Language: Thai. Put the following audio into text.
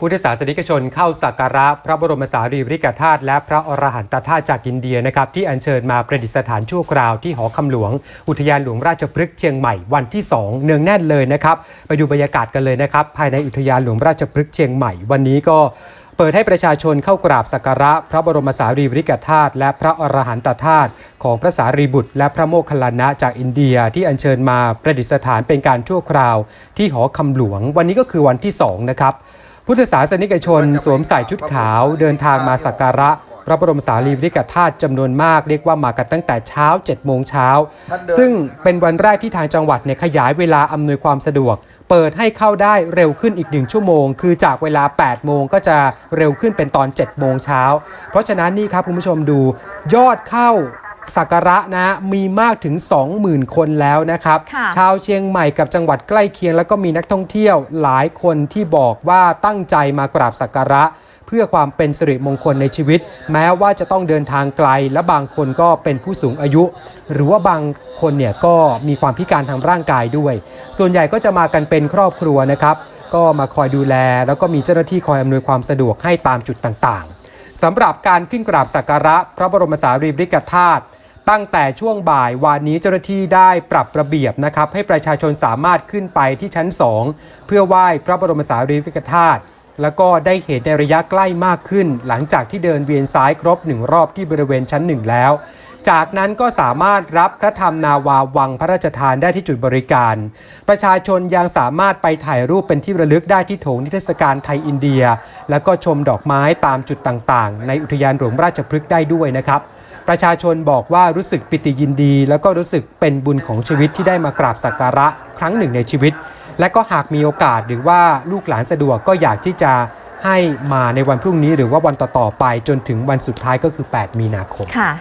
พุทธศาสนิกชนเข้าสักการะพระบรมสารีริกธาตุและพระอรหันตธาตุจากอินเดียนะครับที่อัญเชิญมาประดิษฐานชั่วคราวที่หอคำหลวง อุทยานหลวงราชพฤกษ์เชียงใหม่วันที่ 2 เนืองแน่นเลยนะครับไปดูบรรยากาศกันเลยนะครับภายในอุทยานหลวงราชพฤกษ์เชียงใหม่วันนี้ก็เปิดให้ประชาชนเข้ากราบสักการะ พระบรมสารีริกธาตุและพระอรหันตธาตุของพระสารีบุตร และพระโมคคัลลานะจากอินเดียที่อัญเชิญมาประดิษฐานเป็นการชั่วคราวที่หอคำหลวง วันนี้ก็คือวันที่สองนะครับ พุทธศาสนิกชนสวมใส่ชุดขาวเดินทางมาสักการะ พระบรมสารีริกธาตุจำนวนมากเรียกว่ามากันตั้งแต่เช้า 7 โมงเช้า ซึ่งเป็นวันแรกที่ทางจังหวัดเนี่ยขยายเวลาอำนวยความสะดวก เปิดให้เข้าได้เร็วขึ้นอีกหนึ่งชั่วโมง คือจากเวลา 8 โมงก็จะเร็วขึ้นเป็นตอน 7 โมงเช้า เพราะฉะนั้นนี่ครับคุณผู้ชมดูยอดเข้า สักการะนะมีมากถึง 20,000 คนแล้วนะครับค่ะชาวเชียงใหม่กับจังหวัดใกล้เคียง แล้วก็มีนักท่องเที่ยวหลายคนที่บอกว่าตั้งใจมากราบสักการะ เพื่อความเป็นสิริมงคลในชีวิต แม้ว่าจะต้องเดินทางไกล และบางคนก็เป็นผู้สูงอายุ หรือว่าบางคนเนี่ยก็มีความพิการทางร่างกายด้วย ส่วนใหญ่ก็จะมากันเป็นครอบครัวนะครับ ก็มาคอยดูแล แล้วก็มีเจ้าหน้าที่คอยอำนวยความสะดวกให้ตามจุดต่างๆ สำหรับการขึ้นกราบสักการะพระบรมสารีริกธาตุตั้งแต่ช่วงบ่ายวานนี้เจ้าหน้าที่ได้ปรับระเบียบนะครับให้ประชาชนสามารถขึ้นไปที่ชั้น 2 เพื่อไหว้พระบรมสารีริกธาตุแล้วก็ได้เห็นในระยะใกล้มากขึ้น หลังจากที่เดินเวียนซ้ายครบหนึ่งรอบที่บริเวณชั้นหนึ่งแล้ว จากนั้นก็สามารถรับพระธรรมนาวาวังพระราชทานได้ที่จุดบริการ ประชาชนยังสามารถไปถ่ายรูปเป็นที่ระลึกได้ที่โถงนิทรรศการไทยอินเดีย แล้วก็ชมดอกไม้ตามจุดต่างๆ ในอุทยานหลวงราชพฤกษ์ได้ด้วยนะครับ ประชาชนบอกว่ารู้สึกปิติยินดี แล้วก็รู้สึกเป็นบุญของชีวิตที่ได้มากราบสักการะครั้งหนึ่งในชีวิต และก็หากมีโอกาสหรือว่าลูกหลานสะดวกก็อยากที่จะให้มาในวันพรุ่งนี้หรือว่าวันต่อๆไปจนถึงวันสุดท้ายก็คือ 8 มีนาคมค่ะ